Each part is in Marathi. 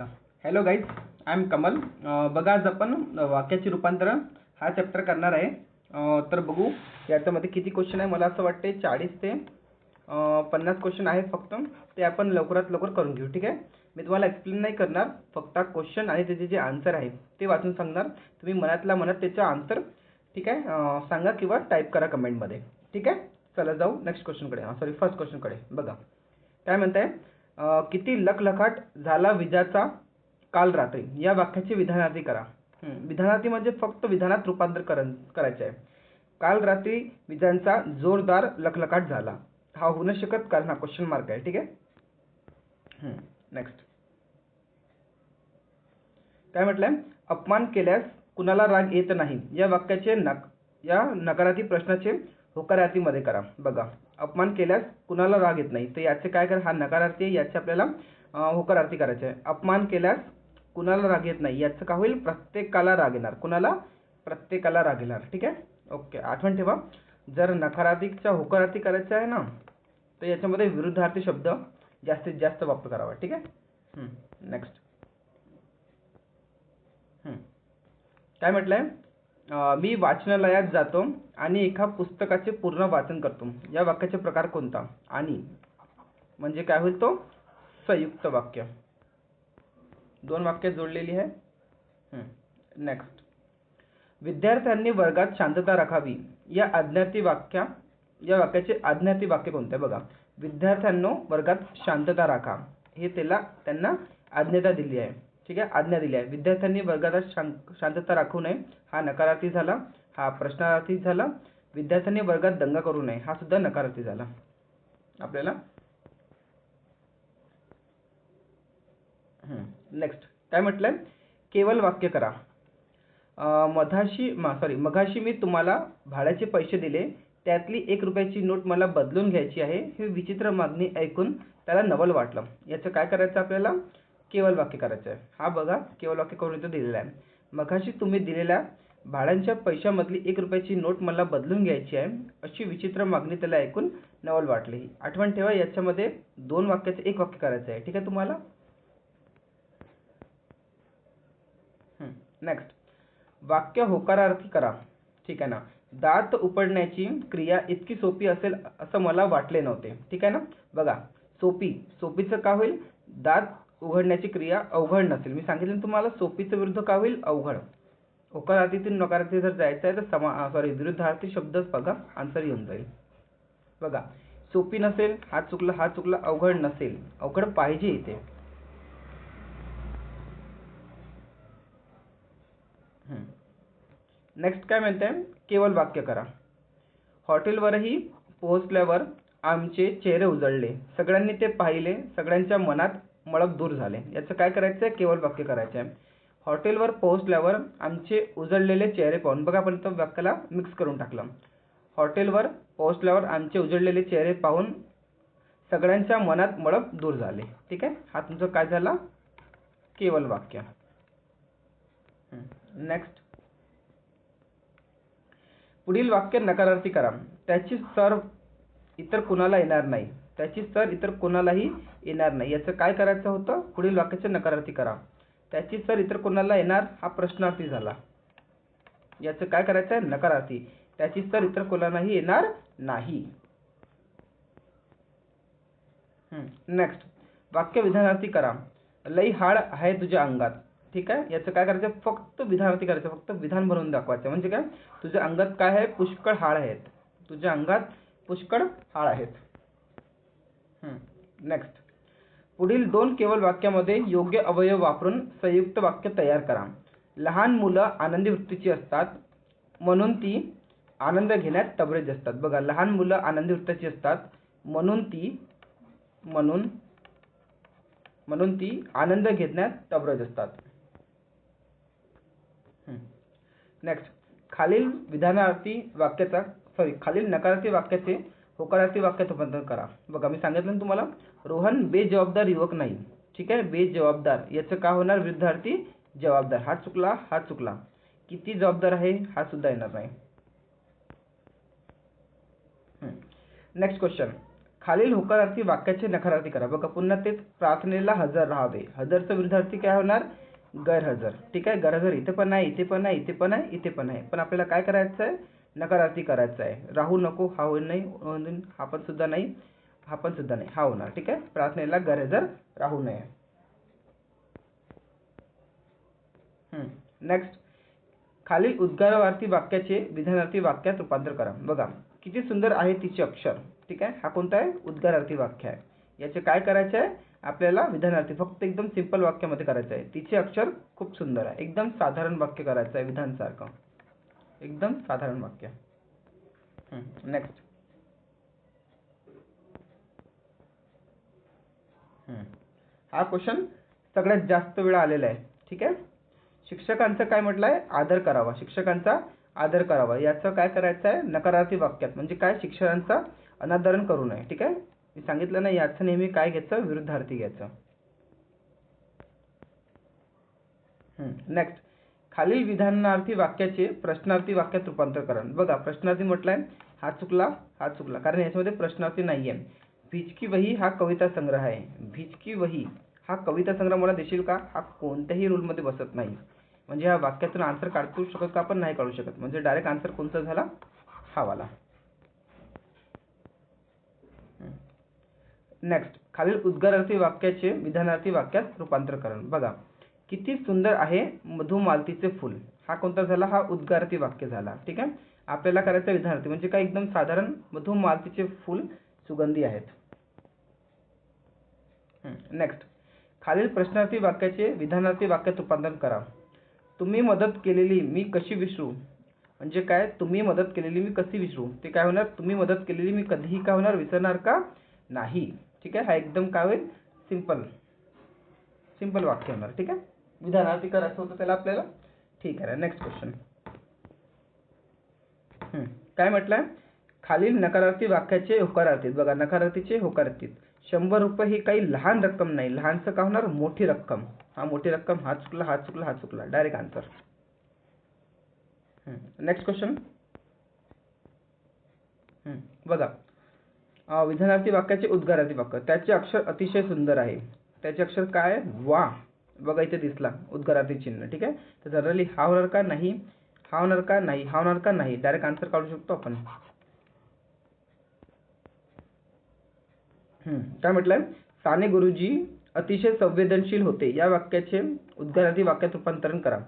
बघा hello guys I am Kamal बघा आज आपण वाक्याचे रूपांतरण हा चॅप्टर करणार आहे. तर बघू याच्यामध्ये किती क्वेश्चन आहे? मला असं वाटते चाळीस ते पन्नास क्वेश्चन आहेत फक्त. ते आपण लवकरात लवकर करून घेऊ ठीक आहे? मी तुम्हाला एक्सप्लेन नाही करणार. फक्त क्वेश्चन आणि त्याचे जे आन्सर आहे ते वाचून सांगणार. तुम्ही मनातल्या मनात त्याचं आन्सर ठीक आहे? सांगा किंवा टाईप करा कमेंटमध्ये ठीक आहे? चला जाऊ नेक्स्ट क्वेश्चनकडे सॉरी फर्स्ट क्वेश्चनकडे बघा. काय म्हणताय? किती लखलखाट झाला विजाचा काल रात्री? या वाक्याचे विधानार्थी करा. विधानार्थी म्हणजे फक्त विधानात रूपांतर कर करायचे आहे. काल रात्री विजांचा जोरदार लखलखाट झाला. हा होऊ नाही शकत कारण हा क्वेश्चन मार्क आहे. ठीक आहे? नेक्स्ट काय म्हटलंय? अपमान केल्यास कुणाला राग येत नाही. या वाक्याचे नक या नकारार्थी प्रश्नाचे होकारार्थीमध्ये करा. बघा अपमान केल्यास कुणाला राग येत नाही. तर याचे काय करा हा नकारार्थी आहे याचे आपल्याला होकारार्थी करायचे आहे. अपमान केल्यास कुणाला राग येत नाही याचं का होईल? प्रत्येकाला राग येणार. कुणाला? प्रत्येकाला राग येणार. ठीक आहे? ओके आठवण ठेवा. जर नकारार्थीचा होकारार्थी करायचा आहे ना तर याच्यामध्ये विरुद्धार्थी शब्द जास्तीत जास्त वापर करावा. ठीक आहे? नेक्स्ट काय म्हटलंय? आहे मी वाचनालयात जातो आणि एका पुस्तकाचे पूर्ण वाचन करतो. या वाक्याचे प्रकार कोणता? आणि म्हणजे काय होईल तो? संयुक्त वाक्य. दोन वाक्य जोडलेली आहे. नेक्स्ट विद्यार्थ्यांनी वर्गात शांतता राखावी. या आज्ञाती वाक्या या वाक्याचे आज्ञाती वाक्य कोणते बघा. विद्यार्थ्यांनो वर्गात शांतता राखा. हे त्याला त्यांना आज्ञता दिली आहे. ठीक आहे? आज्ञा दिली आहे. विद्यार्थ्यांनी वर्गात शां शांतता राखू नये. हा नकारार्थी झाला. हा प्रश्नार्थी झाला. विद्यार्थ्यांनी वर्गात दंगा करू नये. हा सुद्धा नकारार्थी झाला. आपल्याला? नेक्स्ट काय म्हटलंय? केवळ वाक्य करा. अं, मधाशी सॉरी मघाशी मी तुम्हाला भाड्याचे पैसे दिले. त्यातली एक रुपयाची नोट मला बदलून घ्यायची आहे. हे विचित्र मागणी ऐकून त्याला नवल वाटलं. याचं काय करायचं आपल्याला? केवळ वाक्य करायचं आहे हा बघा केवळ वाक्य करून इथं दिलेला आहे. मघाशी तुम्ही दिलेल्या भाड्यांच्या पैशामधली एक रुपयाची नोट मला बदलून घ्यायची आहे अशी विचित्र मागणी त्याला ऐकून नवल वाटली. आठवण ठेवा याच्यामध्ये दोन वाक्याचं एक वाक्य करायचं आहे ठीक आहे तुम्हाला? नेक्स्ट वाक्य होकारार्थी करा. ठीक आहे ना? दात उपडण्याची क्रिया इतकी सोपी असेल असं मला वाटले नव्हते. ठीक आहे ना? बघा सोपी. सोपीचं का होईल? दात उघडण्याची क्रिया अवघड नसेल. मी सांगितलं तुम्हाला सोपीचं विरुद्ध का होईल? अवघड. होकारार्थीतून नकारार्थी जर जायचं आहे तर समा सॉरी विरुद्धार्थी शब्दच बघा आन्सर येऊन जाईल. बघा सोपी नसेल हा चुकला हा चुकला अवघड नसेल. अवघड पाहिजे इथे. नेक्स्ट काय म्हणते केवळ वाक्य करा. हॉटेलवरही पोहोचल्यावर आमचे चेहरे उजळले. सगळ्यांनी ते पाहिले. सगळ्यांच्या मनात मळक दूर झाले. याचं काय करायचं आहे केवळ वाक्य करायचं आहे हॉटेलवर पोहोचल्यावर आमचे उजळलेले चेहरे पाहून बघा आपण इथं वाक्याला मिक्स करून टाकलं. हॉटेलवर पोहोचल्यावर आमचे उजळलेले चेहरे पाहून सगळ्यांच्या मनात मळक दूर झाले. ठीक आहे? हा तुमचं काय झाला? केवळ वाक्य. नेक्स्ट पुढील वाक्य नकारार्थी करा. त्याची सर्व इतर कुणाला येणार नाही. त्याची सर इतर कोणालाही येणार नाही. याचं काय करायचं होतं? पुढील वाक्याचे नकारार्थी करा. त्याची सर इतर कोणाला येणार? हा प्रश्नार्थी झाला. याचं काय करायचं आहे नकारार्थी. त्याची सर इतर कोणालाही येणार नाही. नेक्स्ट वाक्य विधानार्थी करा. लई हाड आहे तुझ्या अंगात. ठीक आहे? याचं काय करायचं? फक्त विधानार्थी करायचं. फक्त विधान भरून दाखवायचं. म्हणजे काय? तुझ्या अंगात काय आहे? पुष्कळ हाड आहेत. तुझ्या अंगात पुष्कळ हाड आहेत. नेक्स्ट पुढील दोन केवळ वाक्यामध्ये योग्य अवयव वापरून संयुक्त वाक्य तयार करा. लहान मुलं आनंदी वृत्तीची असतात म्हणून ती आनंद घेण्यात तबरेज असतात. बघा लहान मुलं आनंदी वृत्तीची असतात म्हणून ती म्हणून म्हणून ती आनंद घेण्यात तबरज असतात. नेक्स्ट खालील विधानार्थी वाक्याचा सॉरी खालील नकारार्थी वाक्याचे होकारार्थी वाक्यात रूपांतर करा. बघा मी सांगितलं ना तुम्हाला रोहन बेजबाबदार युवक नाही. ठीक आहे? बेजबाबदार. याचं का होणार? विरुद्धार्थी जबाबदार. हा चुकला हा चुकला. किती जबाबदार आहे? हा सुद्धा येणार नाही. नेक्स्ट क्वेश्चन खालील होकारार्थी वाक्याचे नकारार्थी करा. बघा पुन्हा ते प्रार्थनेला हजर राहावे हजरचं विरुद्धार्थी काय होणार? गैरहजर. ठीक आहे? गैरहजर. इथे पण नाही इथे पण नाही इथे पण आहे इथे पण आहे पण आपल्याला काय करायचं आहे नकारार्थी करायचं आहे. राहू नको हा होईल नाही हा पण सुद्धा नाही हा पण सुद्धा नाही हा होणार ठीक आहे? प्रार्थनेला गैरहजर राहू नये. नेक्स्ट खालील उद्गारार्थी वाक्याचे विधानार्थी वाक्यात रूपांतर करा. बघा किती सुंदर आहे तिचे अक्षर ठीक आहे? हा कोणता आहे? उद्गारार्थी वाक्य आहे. याचे काय करायचे आहे? आपल्याला विधानार्थी फक्त एकदम सिंपल वाक्यामध्ये करायचं आहे. तिचे अक्षर खूप सुंदर आहे. एकदम साधारण वाक्य करायचं आहे विधानसारखं एकदम साधारण वाक्य. नेक्स्ट हा क्वेश्चन सगळ्यात जास्त वेळा आलेला आहे. ठीक आहे? शिक्षकांचं काय म्हटलं आहे आदर करावा. शिक्षकांचा आदर करावा. याचं काय करायचं आहे? नकारार्थी वाक्यात. म्हणजे काय? शिक्षकांचा अनादरण करू नये. ठीक आहे? मी सांगितलं ना याचं नेहमी काय घ्यायचं? विरुद्धार्थी घ्यायचं. नेक्स्ट खालील विधानार्थी वाक्याचे प्रश्नार्थी वाक्यात रूपांतर करण. बघा प्रश्नार्थी म्हटलंय हा चुकला हा चुकला. कारण याच्यामध्ये प्रश्नार्थी नाही आहे भिचकी वही हा कविता संग्रह आहे. भिचकी वही हा कविता संग्रह मला देशील का? हा कोणत्याही रूलमध्ये बसत नाही. म्हणजे या वाक्यातून आन्सर काढू शकत का? पण नाही काढू शकत. म्हणजे डायरेक्ट आन्सर कोणता झाला? हा वाला. नेक्स्ट खालील उद्गारार्थी वाक्याचे विधानार्थी वाक्यात रूपांतर करण. बघा. किती सुंदर आहे मधुमालतीचे फूल. हा कोणता झाला? हा उद्गारती वाक्य झाला. ठीक आहे? आपल्याला करायचं विधानार्थी म्हणजे काय? एकदम साधारण मधुमालतीचे फूल सुगंधी आहेत. नेक्स्ट खालील प्रश्नार्थी वाक्याचे विधानार्थी वाक्यात रूपांतर करा. तुम्ही मदत केलेली मी कशी विसरू? म्हणजे काय? तुम्ही मदत केलेली मी कशी विसरू? ते काय होणार? तुम्ही मदत केलेली मी कधीही काय होणार? विसरणार का? नाही. ठीक आहे? हा एकदम काय होईल? सिंपल. सिंपल वाक्य होणार. ठीक आहे? विधानार्थी करायचं होतं त्याला आपल्याला. ठीक आहे नेक्स्ट क्वेश्चन काय म्हटलं? खालील नकारार्थी वाक्याचे होकारार्थीत बघा नकारार्थीचे होकारार्थीत शंभर रुपये ही काही लहान रक्कम नाही. लहानचं का होणार? मोठी रक्कम. हा मोठी रक्कम हा चुकला हा चुकला हा चुकला. डायरेक्ट आन्सर नेक्स्ट क्वेश्चन बघा. विधानार्थी वाक्याचे उद्गारार्थी वाक्य. त्याचे अक्षर अतिशय सुंदर आहे. त्याचे अक्षर काय? वा. बघा इथे दिसला उद्गारार्थी चिन्ह ठीक आहे? तर जनरली हा होणार का नाही हा होणार का नाही हा होणार का नाही डायरेक्ट आन्सर काढू शकतो आपण. काय म्हटलंय? साने गुरुजी अतिशय संवेदनशील होते. या वाक्याचे उद्गारार्थी वाक्यात रूपांतरण करा.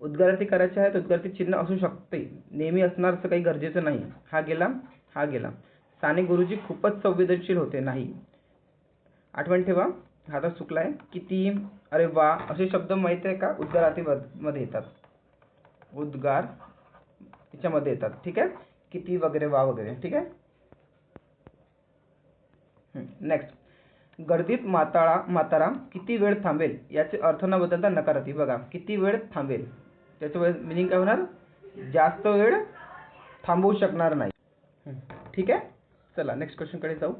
उद्गारार्थी करायचे आहेत उद्गारार्थी चिन्ह असू शकते. नेहमी असणार असं काही गरजेचं नाही. हा गेला हा गेला. साने गुरुजी खूपच संवेदनशील होते नाही. आठवण ठेवा. हातात चुकलाय किती अरे वा असे शब्द माहीत आहे का? उद्गारार्थी मध्ये येतात. उद्गार याच्यामध्ये येतात. ठीक आहे? किती वगैरे वा वगैरे. ठीक आहे? नेक्स्ट गर्दीत माताळा माताराम किती वेळ थांबेल? याचे अर्थ न बदलता नकारार्थी बघा किती वेळ थांबेल? त्याचं मिनिंग काय होणार? जास्त वेळ थांबवू शकणार नाही. ठीक आहे? चला नेक्स्ट क्वेश्चनकडे जाऊ.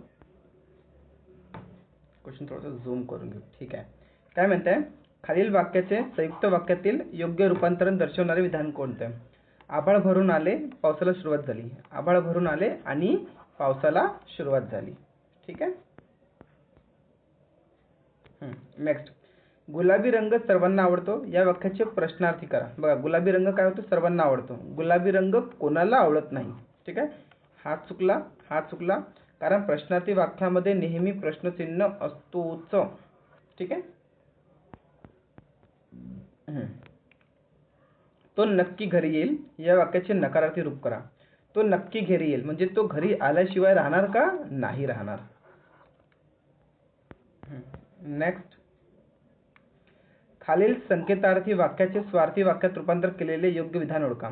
क्वेश्चन थोडंसं झूम करून घेऊ. ठीक आहे. काय म्हणताय? खालील वाक्याचे संयुक्त वाक्यातील योग्य रूपांतरण दर्शवणारे विधान कोणते? आभाळ भरून आले पावसाला सुरुवात झाली. आभाळ भरून आले आणि पावसाला सुरुवात झाली. ठीक आहे? नेक्स्ट गुलाबी रंग सर्वांना आवडतो? या वाक्याचे प्रश्नार्थी करा. बघा गुलाबी रंग काय होतो? सर्वांना आवडतो. गुलाबी रंग कोणाला आवडत नाही? ठीक आहे? हा चुकला हा चुकला कारण प्रश्नार्थी वाक्यामध्ये नेहमी प्रश्नचिन्ह असतोच. ठीक आहे? तो नक्की घरी येईल. या वाक्याचे नकारार्थी रूप करा. तो नक्की घरी येईल. म्हणजे तो घरी आल्याशिवाय राहणार का? नाही राहणार. नेक्स्ट खालील संकेतार्थी वाक्याचे स्वार्थी वाक्यात रूपांतर केलेले योग्य विधान ओळखा.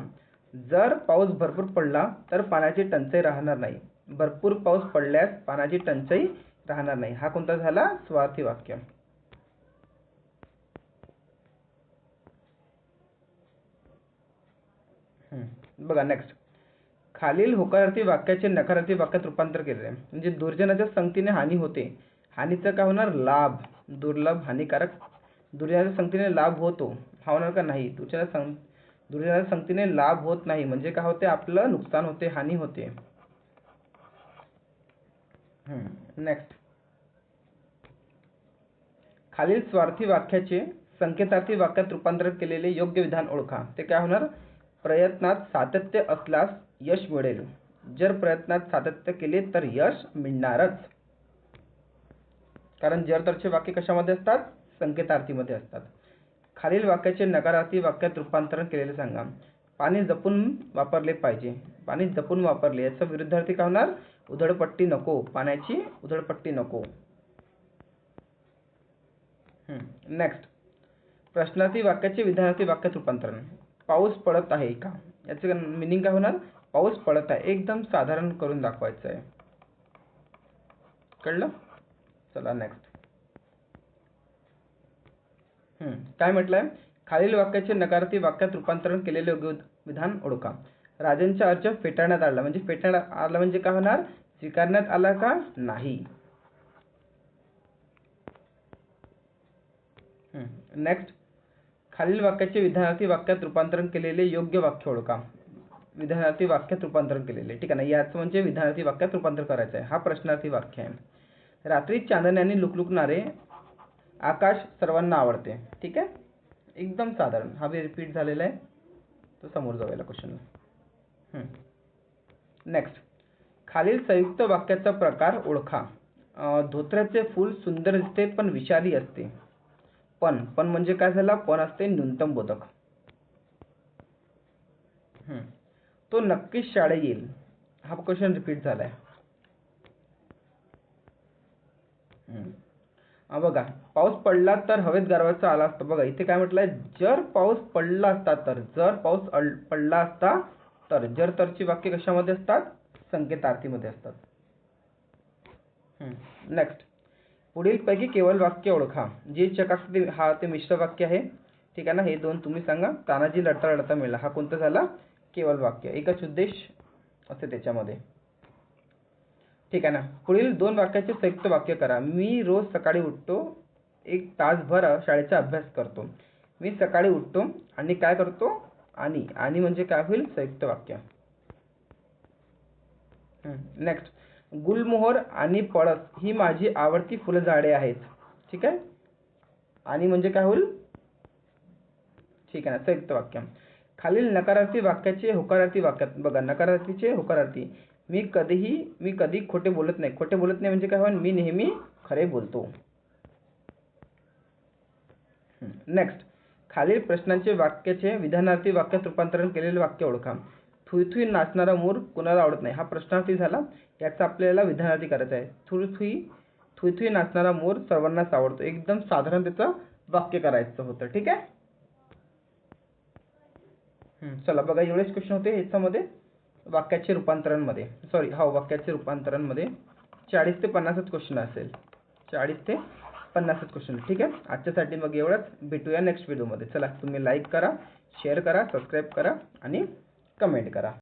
जर पाऊस भरपूर पडला तर पाण्याची टंचाई राहणार नाही. भरपूर पाऊस पडल्यास पाण्याची टंचाई राहणार नाही. हा कोणता झाला? स्वार्थी वाक्य. बघा नेक्स्ट खालील होकारार्थी वाक्याचे नकारार्थी वाक्यात रूपांतर केले. म्हणजे दुर्जनाच्या संगतीने हानी होते. हानीचा काय होणार? लाभ. दुर्लभ हानिकारक. दुर्जनाच्या संगतीने लाभ होतो. हा होणार का नाही? दुर्जना संग दुर्जनाच्या संगतीने लाभ होत नाही. म्हणजे काय होते? आपलं नुकसान होते हानी होते. नेक्स्ट खालील स्वार्थी वाक्याचे संकेतार्थी वाक्यात रूपांतर केलेले योग्य विधान ओळखा. ते काय होणार? प्रयत्नात सातत्य असल्यास यश मिळेल. जर प्रयत्नात सातत्य केले तर यश मिळणारच. कारण जर तरचे वाक्य कशामध्ये असतात? संकेतार्थीमध्ये असतात. खालील वाक्याचे नकारार्थी वाक्यात रूपांतरण केलेले सांगा. पाणी जपून वापरले पाहिजे. पाणी जपून वापरले. याचा विरुद्धार्थी काय होणार? उधळपट्टी नको पाण्याची उधळपट्टी नको. नेक्स्ट प्रश्नार्थी वाक्याचे विधानार्थी वाक्यात रूपांतरण. पाऊस पडत आहे का? याचं मिनिंग काय होणार? पाऊस पडत आहे. एकदम साधारण करून दाखवायचं आहे कळलं? चला नेक्स्ट काय म्हटलंय? खालील वाक्याचे नकारार्थी वाक्यात रूपांतरण केलेले योग्य विधान ओळखा. राजांचा अर्ज फेटाळण्यात आला. म्हणजे फेटाळण्यात आला म्हणजे काय होणार? स्वीकारण्यात आला का? नाही. नेक्स्ट खालील वाक्याचे विधानार्थी वाक्यात रूपांतरण केलेले योग्य वाक्य ओळखा. विधानार्थी वाक्यात रूपांतरण केलेले. ठीक आहे ना? याचं म्हणजे विधानार्थी वाक्यात रूपांतर करायचं आहे हा प्रश्नार्थी वाक्य आहे. रात्री चांदण्याने लुकलुकणारे आकाश सर्वांना आवडते. ठीक आहे? एकदम साधारण. हा रिपीट झालेला आहे. तो समोर जाऊया क्वेश्चनला नेक्स्ट खालील संयुक्त वाक्याचा प्रकार ओळखा. धोत्र्याचे फूल सुंदर दिसते पण विषारी असते. पण पण म्हणजे काय झाला? पण असते न्यूनतम बोधक. हम्म. तो नक्कीच शाळे येईल. हा क्वेश्चन रिपीट झालाय. हम्म. बघा पाऊस पडला तर हवेत गारवायचा आला असता. बघा इथे काय म्हटलंय? जर पाऊस पडला असता तर जर पाऊस पडला असता तर जर तरची वाक्य कशामध्ये असतात? संकेतार्थीमध्ये असतात. नेक्स्ट पुढील पैकी केवळ वाक्य ओळखा. जे चकाकते हा ते मिश्र वाक्य आहे. ठीक आहे ना? हे दोन तुम्ही सांगा. तानाजी लढता लढता मिळाला. हा कोणता झाला? केवळ वाक्य. एकच उद्देश असते त्याच्यामध्ये. ठीक आहे ना? पुढील दोन वाक्याचे संयुक्त वाक्य करा. मी रोज सकाळी उठतो एक तासभर शाळेचा अभ्यास करतो. मी सकाळी उठतो आणि काय करतो? आणि आणि म्हणजे काय होईल? संयुक्त वाक्य. नेक्स्ट गुलमोहर आणि पळस ही माझी आवडती फुलझाडे आहेत. ठीक आहे? आणि म्हणजे काय होईल? ठीक आहे ना संयुक्त वाक्य. खालील नकारार्थी वाक्याचे होकारार्थी वाक्यात बघा नकारार्थीचे होकारार्थी. मी कधीही मी कधी खोटे बोलत नाही. खोटे बोलत नाही म्हणजे काय होईल? मी नेहमी खरे बोलतो. नेक्स्ट खालील प्रश्नांचे वाक्याचे विधानार्थी वाक्यात रूपांतरण केलेले वाक्य ओळखा. थुई थुई नाचणारा मोर कुणाला आवडत नाही? हा प्रश्नार्थी झाला. याचा आपल्याला विधानार्थी करायचा आहे. थुई थुई थुई थुई नाचणारा मोर सर्वांनाच आवडतो. एकदम साधारण त्याचं वाक्य करायचं होतं. ठीक आहे? हम्म, चला बघा एवढेच क्वेश्चन होते ह्याच्यामध्ये. वाक्याचे रूपांतरणमध्ये सॉरी हा हो, वाक्याचे रूपांतरणमध्ये चाळीस ते पन्नासच क्वेश्चन असेल. चाळीस ते पन्नासच क्वेश्चन ठीक आहे? आजच्यासाठी मग एवढंच. भेटूया नेक्स्ट व्हिडिओमध्ये चला तुम्ही लाईक करा शेअर करा सबस्क्राईब करा आणि कमेंट करा.